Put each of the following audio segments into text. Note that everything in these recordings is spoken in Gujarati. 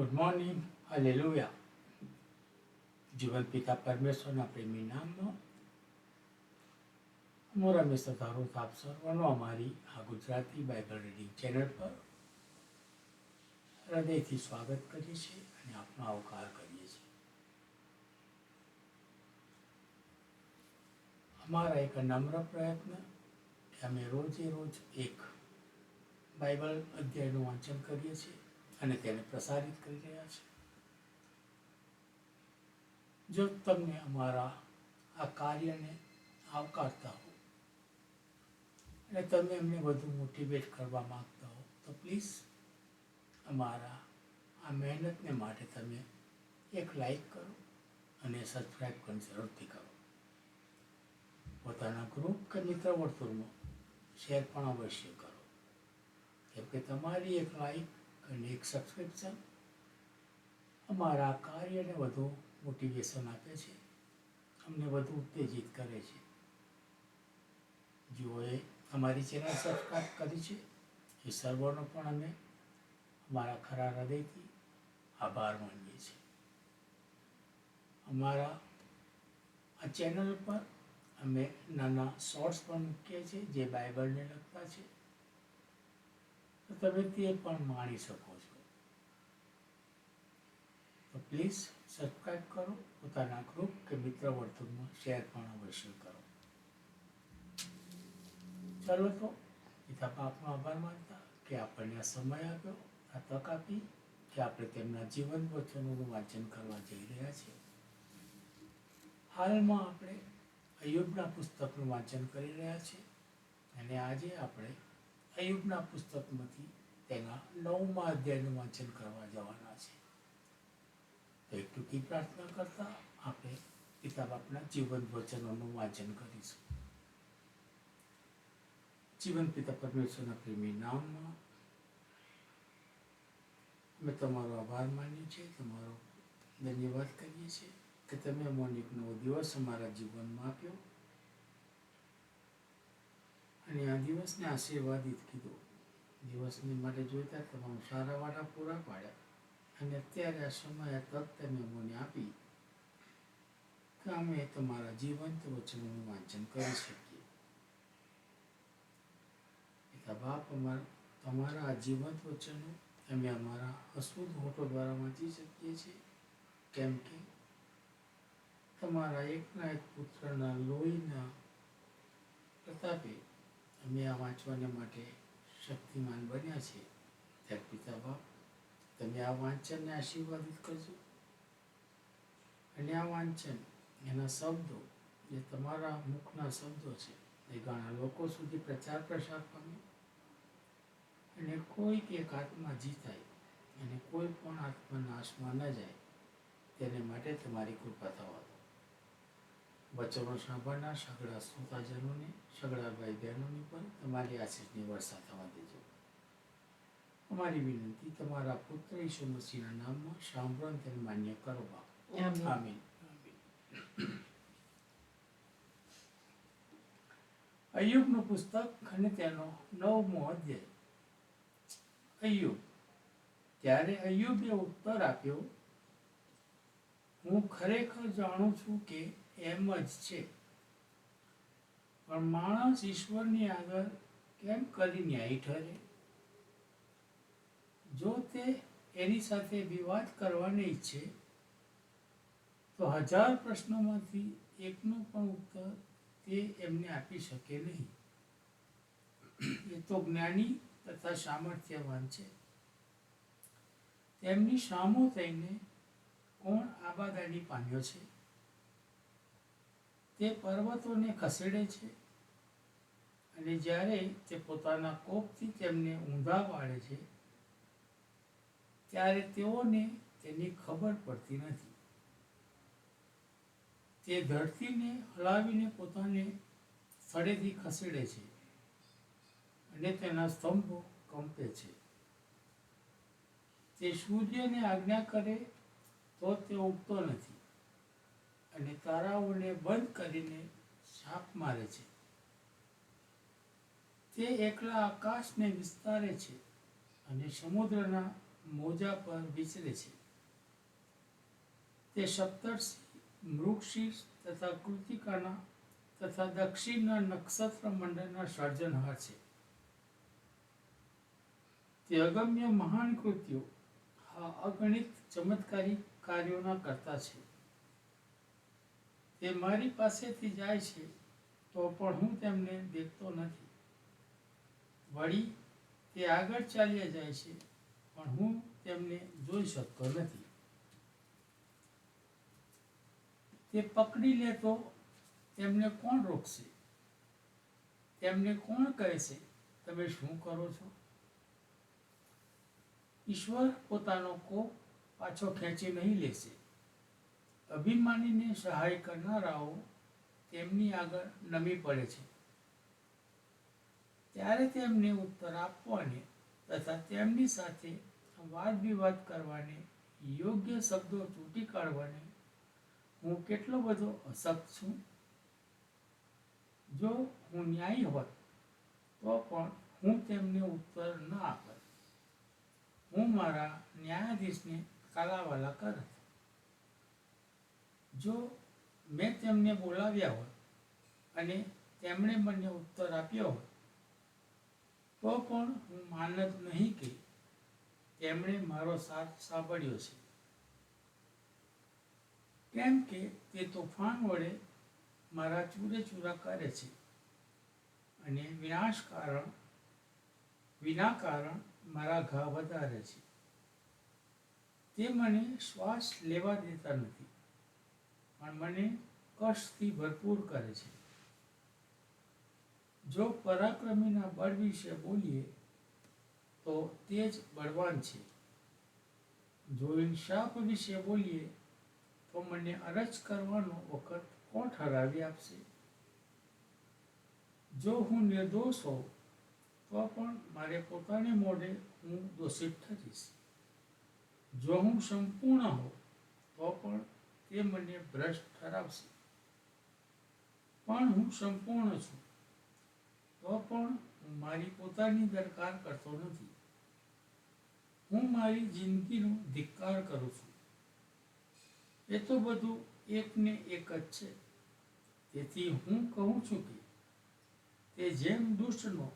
ગુડ મોર્નિંગ હાલેલુયા જીવન પિતા પરમેશ્વરના પ્રેમી નામનો હું રમેશ ધારો આપ સર્વનો અમારી આ ગુજરાતી બાઇબલ રીડિંગ ચેનલ પર. હૃદયથી સ્વાગત કરીએ છીએ અને આપનો આવકાર કરીએ છીએ. અમારા એક નમ્ર પ્રયત્ન કે અમે રોજે રોજ એક બાઇબલ અધ્યાયનું વાંચન કરીએ છીએ. અને તેને પ્રસારિત કરી રહ્યા છે. જો તમને અમારા આ કાર્યને આવકારતા હો અને તમે એમને વધુ મોટિવેટ કરવા માંગતા હો, તો પ્લીઝ અમારા આ મહેનતને માટે તમે એક લાઈક કરો અને સબસ્ક્રાઈબ પણ જરૂરથી કરો. પોતાના ગ્રુપ કે મિત્ર વર્તુળમાં શેર પણ અવશ્ય કરો. કેમ કે તમારી એક લાઈક અને એક સબસ્ક્રિપ્શન અમારા કાર્યને વધુ મોટિવેશન આપે છે, અમને વધુ ઉત્તેજિત કરે છે. જેઓએ અમારી ચેનલ સબસ્ક્રાઈબ કરી છે, એ સર્વનો પણ અમે અમારા ખરા હૃદયથી આભાર માનીએ છીએ. અમારા આ ચેનલ પર અમે નાના શોર્ટ્સ પણ મૂકીએ છીએ, જે બાઇબલને લગતા છે. તો તમે તે પણ માણી શકો છો. તો પ્લીઝ સબસ્ક્રાઈબ કરો, પોતાના ગ્રુપ કે મિત્ર વર્તુળમાં શેર પણ અવશ્ય કરો. ચાલો તો, પિતા બાપનો આભાર માનતા કે આપણને આ સમય આપ્યો, આ તક આપી, કે આપણે તેમના જીવન વચનોનું વાંચન કરવા જઈ રહ્યા છીએ. હાલમાં આપણે અયુબના પુસ્તકનું વાંચન કરી રહ્યા છીએ, અને આજે આપણે અયુબના પુસ્તકમાંથી તેના નવમા અધ્યાયનું વાંચન કરવા જવાના છે. તો એક ટૂંકી પ્રાર્થના કરતા આપણે પિતા બાપના જીવન વચનોનું વાંચન કરીશું. જીવન પિતા પરમેશ્વરના પ્રેમી નામમાં અમે તમારો આભાર માનીએ છીએ, તમારો ધન્યવાદ કરીએ છીએ કે તમે અમને એક નવો દિવસ અમારા જીવનમાં આપ્યો. અને આ દિવસને આશીર્વાદિત કીધો. દિવસને માટે જોઈતા તમામ સારા વાળા પૂરા પાડ્યા અને અત્યારે આ સમય તક તમે મને આપી કે અમે તમારા જીવંત વચનોનું વાંચન કરી શકીએ. પિતા બાપ અમારા, તમારા આ જીવંત વચનો અમે અમારા અશુદ્ધ હોટો દ્વારા વાંચી શકીએ છીએ. કેમ કે તમારા એકના એક પુત્રના લોહીના પ્રતાપે અમે આ વાંચવાને માટે શક્તિમાન બન્યા છે. ત્યારે પિતા બાપ તમે આ વાંચનને આશીર્વાદિત કરજો. અને આ વાંચન એના શબ્દો, જે તમારા મુખના શબ્દો છે, એ ઘણા લોકો સુધી પ્રચાર પ્રસાર પામે. અને કોઈક એક આત્મા જીતાય અને કોઈ પણ આત્મા નાશમાં ન જાય, તેને માટે તમારી કૃપા થવા વચનો સાંભળનાર સગળા શ્રોતાજનોને સગડા ભાઈ બહેનોને પણ તમારી આશીષની વર્ષા થવા દેજો. અમારી વિનંતી તમારા પુત્ર ઈસુ મસીહના નામમાં સાંભળો તેને માન્ય કરો. આમીન. અયુબનું પુસ્તક અને તેનો નવમો અધ્યાય. અયુબ. ત્યારે અયુબે ઉત્તર આપ્યો હું ખરેખર જાણું છું કે એમ જ છે. પણ માણસ ઈશ્વરની આગળ કેમ કરી ન્યાય ઠરે? જો તે એની સાથે વિવાદ કરવાને ઈચ્છે, તો હજાર પ્રશ્નોમાંથી એકનો પણ ઉત્તર તે એમને આપી શકે નહીં. એ તો જ્ઞાની તથા સામર્થ્યવાન છે. તેમની સામો થઈને કોણ આબાદાની પામ્યો છે? તે પર્વતોને ખસેડે છે અને જ્યારે તે પોતાના કોપથી તેમને ઊંધા પાડે છે, ત્યારે તેઓને તેની ખબર પડતી નથી. તે ધરતીને હલાવીને પોતાને સ્થળેથી ખસેડે છે અને તેના સ્તંભો કંપે છે. તે સૂર્યને આજ્ઞા કરે તો તે ઉગતો નથી. અને તારાઓને બંધ કરીને છાપ મારે છે. તે એકલા આકાશને વિસ્તારે છે અને સમુદ્રના મોજા પર વિચરે છે. તે સપ્તર્ષિ મૃગશીર્ષ તથા કૃતિકાના તથા દક્ષિણના નક્ષત્ર મંડળના સર્જનહાર છે. તે અગમ્ય મહાન કૃત્યો આ અગણિત ચમત્કારી કાર્યોના કરતા છે. તે મારી પાસેથી જાય છે, તો પણ હું તેમને દેખતો નથી. વળી તે આગળ ચાલ્યા જાય છે, પણ હું તેમને જોઈ શકતો નથી. તે પકડી લે તો તેમને કોણ રોકશે? તેમને કોણ કહેશે, તમે શું કરો છો? ઈશ્વર પોતાનો કોપ પાછો ખેંચી નહીં લેશે. અભિમાનીને સહાય કરનારાઓ તેમની આગળ નમી પડે છે. ત્યારે તેમને ઉત્તર આપવાને તથા તેમની સાથે વાદ વિવાદ કરવાને યોગ્ય શબ્દો ચૂંટી કાઢવાને હું કેટલો બધો અશક્ત છું. જો હું ન્યાયી હોત, તો પણ હું તેમને ઉત્તર ન આપત. હું મારા ન્યાયાધીશને કાલાવાલા કરત. જો મેં તેમને બોલાવ્યા હોય અને તેમણે મને ઉત્તર આપ્યો હોય, તો પણ હું માનત નહીં કે તેમણે મારો સાથ સાંભળ્યો છે. કેમ કે તે તોફાન વડે મારા ચૂરે ચૂરા કરે છે અને વિનાશ કારણ, વિના કારણ મારા ઘા વધારે છે. તે મને શ્વાસ લેવા દેતા નથી. પણ મને કષ્ટથી ભરપૂર કરે છે. જો પરાક્રમીના બળ વિશે બોલીએ, તો તે જ બળવાન છે. જો ઇન્સાફ વિશે બોલીએ, તો મને અરજ કરવાનો વખત કોણ ઠરાવી આપશે? જો હું નિર્દોષ હોઉં, તો પણ મારે પોતાને મોઢે હું દોષિત ઠરીશ જો હું સંપૂર્ણ હોઉં, તો પણ તે મને ભ્રષ્ટ ઠરાવશે. પણ હું સંપૂર્ણ છું. તો પણ હું મારી પોતાની દરકાર કરતો નથી. હું મારી જિંદગીનો ધિક્કાર કરું છું. એ તો બધું એકને એક જ છે. તેથી હું કહું છું કે તે જેમ દુષ્ટનો,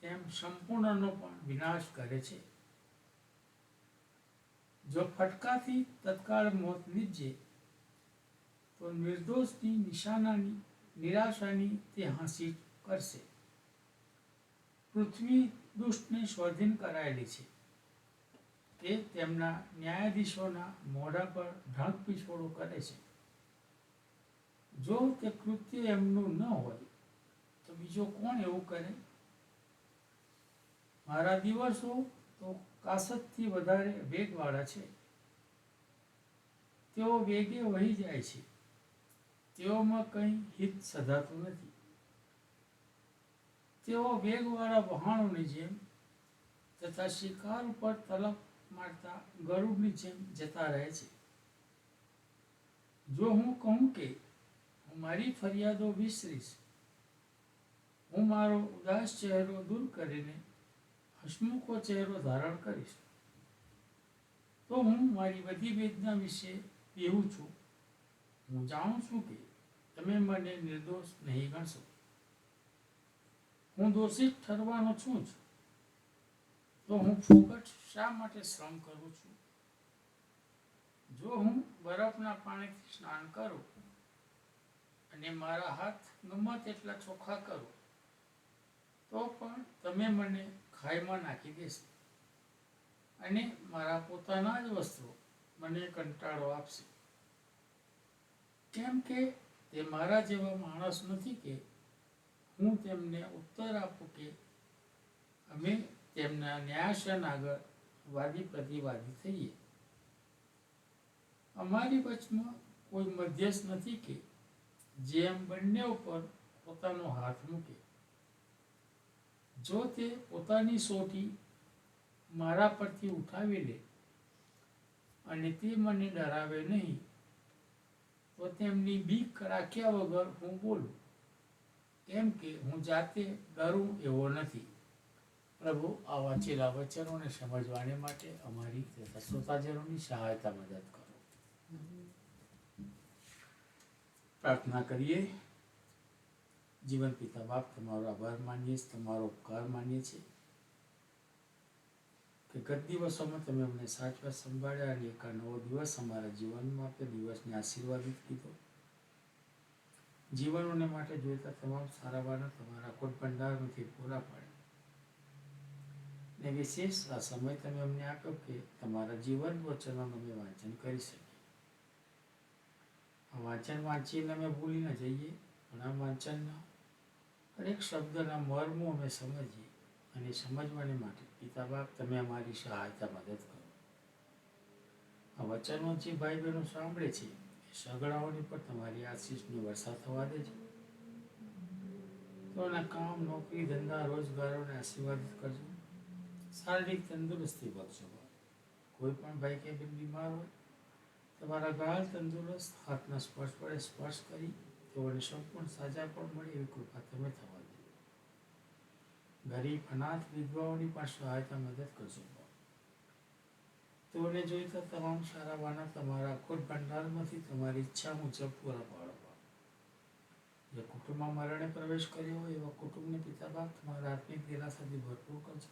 તેમ સંપૂર્ણનો પણ વિનાશ કરે છે. જો ફટકાથી તત્કાળ મોત નીપજે તો નિર્દોષની નિશાનાની, નિરાશાની તે હાંસી કરશે. પૃથ્વી દુષ્ટને સ્વાધીન કરાયેલી છે. તે તેમના ન્યાયાધીશોના મોઢા પર ઢાંક પીછોડો કરે છે. જો તે કૃત્ય એમનું ન હોય, તો બીજો કોણ એવું કરે? મારા દિવસો તો કાસતથી વધારે વેગવાળા છે. તેઓ વેગે વહી જાય છે. તેઓમાં કંઈ હિત સધાતું નથી. તેઓ વેગવાળા વહાણોની જેમ તથા શિકાર ઉપર તલપ મારતા ગરુડની જેમ જતા રહે છે. જો હું કહું કે હું મારી ફરિયાદો વિસરીશ, હું મારો ઉદાસ ચહેરો દૂર કરીને હસમુખો ચહેરો ધારણ કરીશ, તો હું મારી બધી વેદના વિશે એવું છું. હું જાણું છું કે તમે મને નિર્દોષ નહીં ગણશો. હું દોષિત ઠરવાનો છું તો હું ફોકટ શા માટે શ્રમ કરું છું? જો હું બરફના પાણીથી સ્નાન કરું અને મારા હાથ ગમે તેટલા ચોખ્ખા કરું, તો પણ તમે મને ખાઈમાં નાખી દેશો અને મારા પોતાના જ વસ્ત્રો મને કંટાળો આપશે. કેમ કે તે મારા જેવા માણસ નથી કે હું તેમને ઉત્તર આપું કે અમે તેમના ન્યાયાસન આગળ વાદી પ્રતિવાદી થઈએ. અમારી વચમાં કોઈ મધ્યસ્થ નથી કે જેમ બંને ઉપર પોતાનો હાથ મૂકે. જો તે પોતાની સોટી મારા પરથી ઉઠાવી લે અને તે મને ડરાવે નહીં તો તેમની બીક રાખ્યા વગર હું બોલું. કેમ કે હું જાતે ડરું એવો નથી. પ્રભુ આ વાંચેલા વચનોને સમજવાને માટે અમારી તથા શ્રોતાજનોની સહાયતા મદદ કરો. પ્રાર્થના કરીએ. જીવન પિતા બાપ, તમારો આભાર માનીએ તમારો ઉપકાર માનીએ છીએ. કે ગત દિવસોમાં તમે અમને સાચવા સંભાળ્યા અને એક નવો દિવસ અમારા જીવનમાં તે દિવસને આશીર્વાદિત કીધો. જીવનોને માટે જોઈતા તમામ સારા વાના તમારા કોટ ભંડારમાંથી પૂરા પાડે. ને વિશેષ આ સમય તમે અમને આપ્યો કે તમારા જીવન વચનોનું અમે વાંચન કરી શકીએ. આ વાંચન વાંચીને અમે ભૂલી ન જઈએ, પણ આ વાંચનના દરેક શબ્દના મર્મો અમે સમજીએ અને સમજવાને માટે પિતા બાપ તમે અમારી સહાયતા મદદ કરો. આ વચનો જે ભાઈ બહેનો સાંભળે છે, એ સગડાઓની પર તમારી આશીષનો વરસાદ થવા દેજો તો એના કામ, નોકરી, ધંધા, રોજગારોને આશીર્વાદિત કરજો. શારીરિક તંદુરસ્તી બક્ષો કોઈ પણ ભાઈ કે બેન બીમાર હોય, તમારા ગાળ તંદુરસ્ત, હાથના સ્પર્શ વડે સ્પર્શ કરી તેઓને સંપૂર્ણ સાજા પણ મળે એવી કૃપા તમે થવા દો. ગરીબ, અનાથ, વિધવાઓની પણ સહાયતા મદદ કરજો. તેઓને જોઈતા તમામ સારા વાના તમારા અખોટ ભંડારમાંથી તમારી ઈચ્છા મુજબ પૂરા પાડો જે કુટુંબમાં મરણે પ્રવેશ કર્યો હોય એવા કુટુંબને પિતા બાપ તમારા આત્મિક દિલાસાથી ભરપૂર કરજો.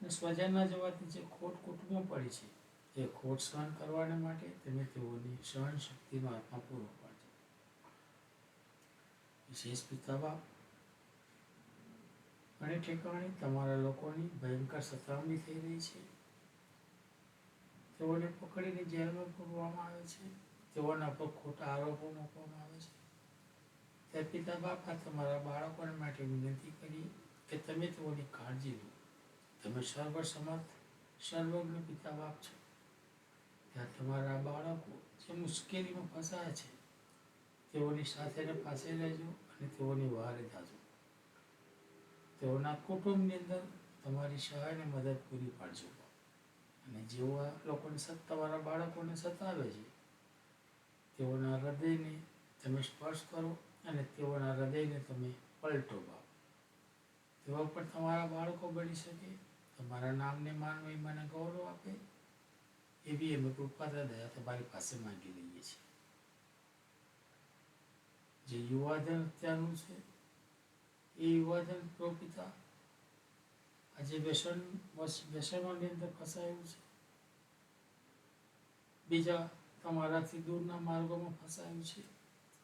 અને સ્વજનના જવાથી જે ખોટ કુટુંબમાં પડી છે, એ ખોટ સહન કરવાને માટે તમે તેઓની સહન શક્તિનો આત્મા પૂરો પાડજો. વિશેષ પિતા બાપ અને ઠેકાણે તમારા લોકોની ભયંકર સતાવણી થઈ રહી છે. તેઓને પકડીને જેલમાં પૂરવામાં આવે છે. તેઓના પર ખોટા આરોપો મૂકવામાં આવે છે. ત્યારે પિતા બાપ તમારા બાળકોને માટે વિનંતી કરી કે તમે તેઓની કાળજી લો. તમે સર્વસમર્થ સર્વજ્ઞ પિતા બાપ છો. ત્યાં તમારા બાળકો જે મુશ્કેલીમાં ફસાયા છે, તેઓની સાથે પાસે રહેજો અને તેઓની વારે થાજો તેઓના કુટુંબની અંદર તમારી સહાયને મદદ પૂરી પાડજો. અને જેઓ આ લોકોને તમારા બાળકોને સતાવે છે, તેઓના હૃદયને તમે સ્પર્શ કરો અને તેઓના હૃદયને તમે પલટો બાપ. તેઓ પણ તમારા બાળકો બની શકે, તમારા નામને માન મહિમાને ગૌરવ આપે એવી અમે કૃપા દયા તમારી પાસે માંગી લઈએ છીએ. જે યુવાધન અત્યારનું છે એ યુવાધન પ્રપિતા આજે વ્યસન વ્યસનોની અંદર ફસાયું છે. બીજા તમારાથી દૂરના માર્ગોમાં ફસાયું છે.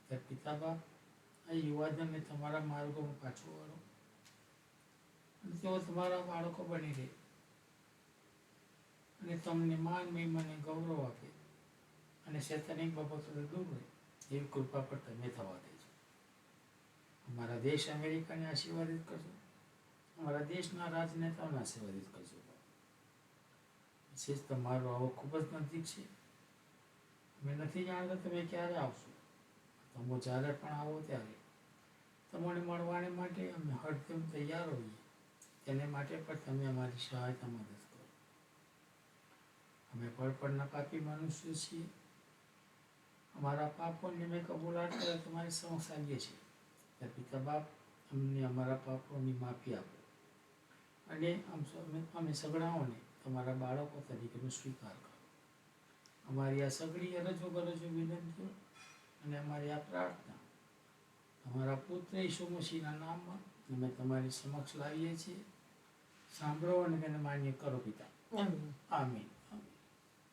ત્યારે પિતા બાપ આ યુવાધનને તમારા માર્ગોમાં પાછું વાળો અને તેઓ તમારા બાળકો બની રહે. અને તમને માન મહિમાને ગૌરવ આપે. અને શૈતાનિક બાબતોને દૂર રહે. એવી કૃપા પર તમે થવા દેજો અમારા દેશ અમેરિકાને આશીર્વાદિત કરજો. અમારા દેશના રાજનેતાઓને આશીર્વાદિત કરજો. વિશેષ તમારો આવો ખૂબ જ નજીક છે. અમે નથી જાણતા તમે ક્યારે આવશો? તમે જ્યારે પણ આવો ત્યારે તમને મળવાને માટે અમે હરદમ તૈયાર હોઈએ. તેને માટે પણ તમે અમારી સહાયતા મદદ કરો. અમે પડપડના પાપી મનુષ્ય છીએ. અમારા પાપો અમે કબૂલાત કરે, તમારી સમક્ષ આવીએ છીએ. ત્યારે પિતા બાપ અમને અમારા પાપોની માફી આપો. અને આમ સ- અમે અમે સગડાઓને તમારા બાળકો તરીકેનો સ્વીકાર કરો. અમારી આ સગડી અરજો ગરજો વિનંતીઓ અને અમારી આ પ્રાર્થના અમારા પુત્ર ઈસુ મસીહના નામમાં અમે તમારી સમક્ષ લાવીએ છીએ. સાંભળો અને તેને માન્ય કરો પિતા. આમીન.